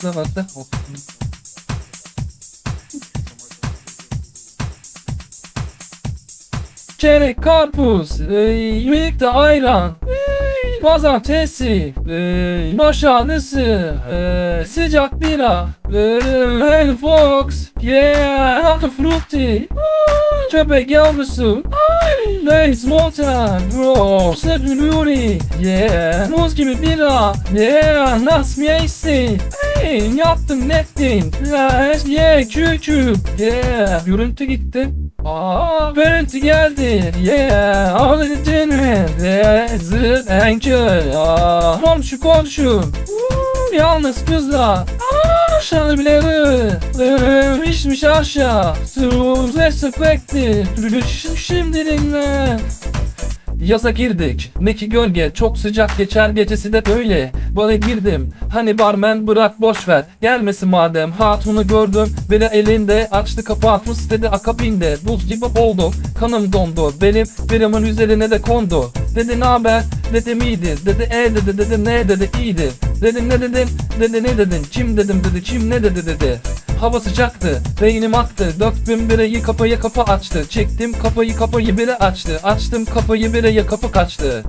Atla atla. Çeyrek karpuz, ey, birlikte ayran, ey, pazartesi, ey, maşanesi, ey, sıcak bira, ey, Hey Fox, yeah, Hatta Fruity, köpek yavrusu, Lays Mountain, bro, Sebuluri, yeah, muz gibi bira, yeah, Nas Miyesi, hey, yaptım nettin, yeah, yeah, küçük, yeah, görüntü gitti. Aa, görüntü geldi. Yeah, ağladın mı? Yeah, zıt enkül. Aa, komşu komşu. Uuu, yalnız kızlar. Aa, aşağı bile Mişmiş aşağı. Suz respekti. Şimdi dinle. Yaza girdik. Neki gölge çok sıcak geçer gecesi de böyle. Bana girdim. Hani barmen bırak boş ver. Gelmesin madem. Hatunu gördüm. Beni elinde açtı kapatmış dedi akabinde. Buz gibi oldum. Kanım dondu. Benim birimin üzerine de kondu. Dedi ne haber? Dedim iyidir. Dedi e dedi dedi ne dedi iyidir. Dedim ne dedim? Dedi ne dedin? Kim dedim dedi. Kim ne dedi dedi. Hava sıcaktı, beynim aktı, döktüm bireyi kapıyı kapı açtı, çektim kapıyı kapıyı biri açtı, açtım kapıyı bireye kapı kaçtı.